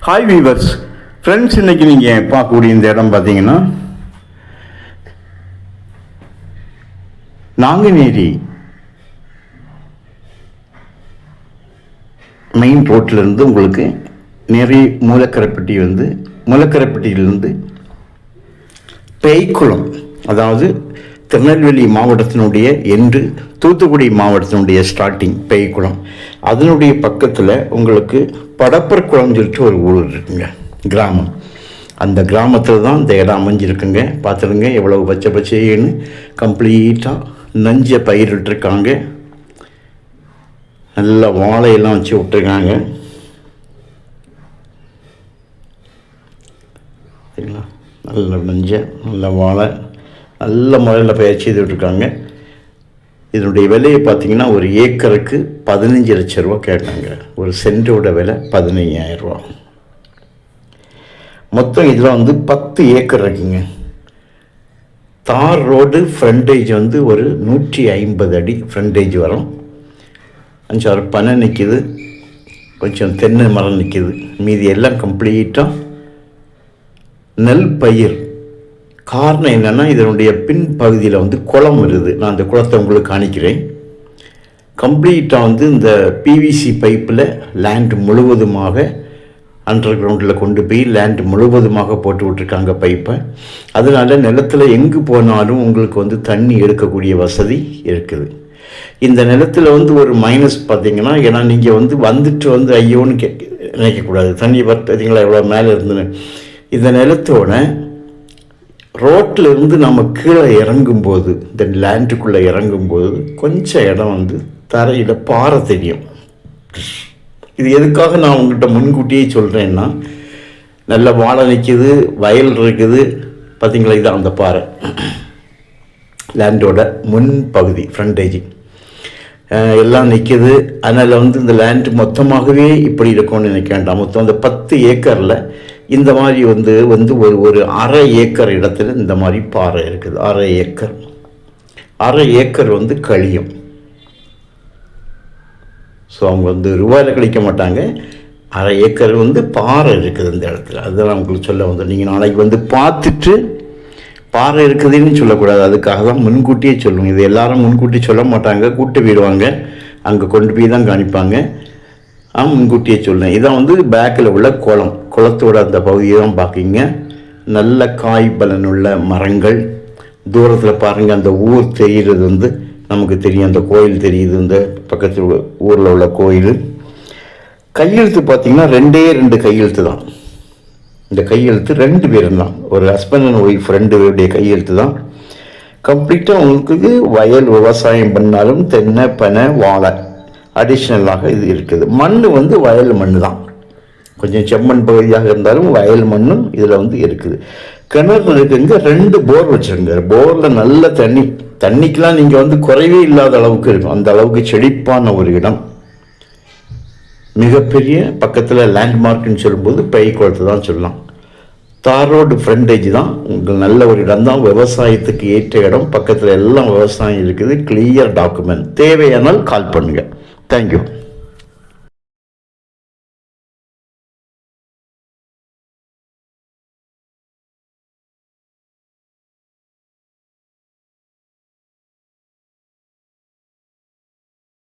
Hi viewers friends இன்னைக்கு நீங்கள் பார்க்கக்கூடிய இந்த இடம் பார்த்தீங்கன்னா நாங்குநேரி மெயின் ரோட்டிலிருந்து உங்களுக்கு நிறைய மூலக்கரைப்பட்டி வந்து மூலக்கரைப்பட்டியிலிருந்து பேய்க்குளம் அதாவது திருநெல்வேலி மாவட்டத்தினுடைய என்று தூத்துக்குடி மாவட்டத்தினுடைய ஸ்டார்டிங் பேய்க்குளம் அதனுடைய பக்கத்தில் உங்களுக்கு படப்பர் குளம் சொல்லிட்டு ஒரு ஊர் இருக்குங்க கிராமம். அந்த கிராமத்தில் தான் இந்த இடம் அமைஞ்சிருக்குங்க. பார்த்துருங்க எவ்வளவு பச்சை பச்சைன்னு கம்ப்ளீட்டாக நஞ்சை பயிரிட்டிருக்காங்க. நல்ல வாழையெல்லாம் வச்சு விட்டுருக்காங்க. சரிங்களா? நல்ல நஞ்சை நல்ல வாழை நல்ல முறையில் பயிற்சி செய்துட்டுருக்காங்க இதனுடைய விலையை பார்த்தீங்கன்னா ஒரு ஏக்கருக்கு பதினஞ்சு லட்ச ரூபா கேட்டாங்க. ஒரு சென்டோட விலை பதினைஞ்சாயிரம் ரூபா மொத்தம் இதில் வந்து பத்து ஏக்கர் இருக்குங்க. தார் ரோடு ஃப்ரண்டேஜ் வந்து ஒரு நூற்றி ஐம்பது அடி ஃப்ரண்டேஜ் வரும். அஞ்சாறு பனை நிற்கிது கொஞ்சம் தென்னை மரம் நிற்கிது மீதி எல்லாம் கம்ப்ளீட்டாக நெல் பயிர். காரணம் என்னென்னா இதனுடைய பின்பகுதியில் வந்து குளம் வருது. நான் அந்த குளத்தை உங்களுக்கு காணிக்கிறேன். கம்ப்ளீட்டாக வந்து இந்த பிவிசி பைப்பில் லேண்ட் முழுவதுமாக அண்டர் கிரவுண்டில் கொண்டு போய் லேண்ட் முழுவதுமாக போட்டு விட்ருக்காங்க பைப்பை. அதனால நிலத்தில் எங்கு போனாலும் உங்களுக்கு வந்து தண்ணி எடுக்கக்கூடிய வசதி இருக்குது. இந்த நிலத்தில் வந்து ஒரு மைனஸ் பார்த்தீங்கன்னா ஏன்னா நீங்கள் வந்து வந்துட்டு வந்து ஐயோன்னு கே நினைக்கக்கூடாது. தண்ணி பார்த்தீங்களா எவ்வளோ மேலே இருந்துன்னு. இந்த நிலத்தோட ரோட்டில் இருந்து நம்ம கீழே இறங்கும்போது இந்த லேண்டுக்குள்ளே இறங்கும்போது கொஞ்சம் இடம் வந்து தரையில் பாறை தெரியும். இது எதுக்காக நான் உங்கள்கிட்ட முன்கூட்டியே சொல்கிறேன்னா நல்ல வாழை நிற்கிது வயல் இருக்குது. பார்த்தீங்களா இது அந்த பாறை. லேண்டோட முன் பகுதி ஃப்ரண்டேஜ் எல்லாம் நிற்கிது அதனால் வந்து இந்த லேண்டு மொத்தமாகவே இப்படி இருக்கும்னு நினைக்க வேண்டாம். மொத்தம் அந்த பத்து ஏக்கரில் இந்த மாதிரி வந்து வந்து ஒரு ஒரு அரை ஏக்கர் இடத்துல இந்த மாதிரி பாறை இருக்குது. அரை ஏக்கர். அரை ஏக்கர் வந்து கழியும் ஸோ அவங்க வந்து ரூபாயில் கழிக்க மாட்டாங்க. அரை ஏக்கர் வந்து பாறை இருக்குது இந்த இடத்துல. அதுதான் உங்களுக்கு சொல்ல வந்து நீங்கள் நாளைக்கு வந்து பார்த்துட்டு பாறை இருக்குதுன்னு சொல்லக்கூடாது. அதுக்காக தான் முன்கூட்டியே சொல்லுவோம் இது எல்லாரும் முன்கூட்டி சொல்ல மாட்டாங்க. கூட்டு போயிடுவாங்க. அங்கே கொண்டு போய் தான் காணிப்பாங்க. முன்கூட்டியே சொல்லுங்கள் இதான் வந்து பேக்கில் உள்ள குளம். குளத்தோட அந்த பகுதியை தான் பார்க்கிங்க நல்ல காய் பலனுள்ள மரங்கள். தூரத்தில் பாருங்கள் அந்த ஊர் தெரிகிறது வந்து நமக்கு தெரியும். அந்த கோயில் தெரியுது இந்த பக்கத்தில் ஊரில் உள்ள கோயில். கையெழுத்து பார்த்தீங்கன்னா ரெண்டே ரெண்டு கையெழுத்து தான். இந்த கையெழுத்து ரெண்டு பேரும் தான். ஒரு ஹஸ்பண்ட் அண்ட் ஒய்ஃப் ரெண்டு பேருடைய கையெழுத்து தான். கம்ப்ளீட்டாக உங்களுக்கு வயல் விவசாயம் பண்ணாலும் தென்னை பனை வாழை அடிஷ்னலாக இது இருக்குது. மண் வந்து வயல் மண் தான் கொஞ்சம் செம்மண் பகுதியாக இருந்தாலும் வயல் மண்ணும் இதில் வந்து இருக்குது. கிணறு இருக்குங்க ரெண்டு போர் வச்சுருங்க. போரில் நல்ல தண்ணி. தண்ணிக்கெலாம் நீங்கள் வந்து குறைவே இல்லாத அளவுக்கு இருக்கும். அந்த அளவுக்கு செழிப்பான ஒரு இடம். மிகப்பெரிய பக்கத்தில் லேண்ட்மார்க்னு சொல்லும்போது பை குளத்தை தான் சொல்லலாம். தார் ரோடு ஃப்ரண்டேஜ் தான். உங்கள் நல்ல ஒரு இடம் தான். விவசாயத்துக்கு ஏற்ற இடம். பக்கத்தில் எல்லாம் விவசாயம் இருக்குது. கிளியர் டாக்குமெண்ட் தேவையானால் கால் பண்ணுங்கள் தேங்க்யூ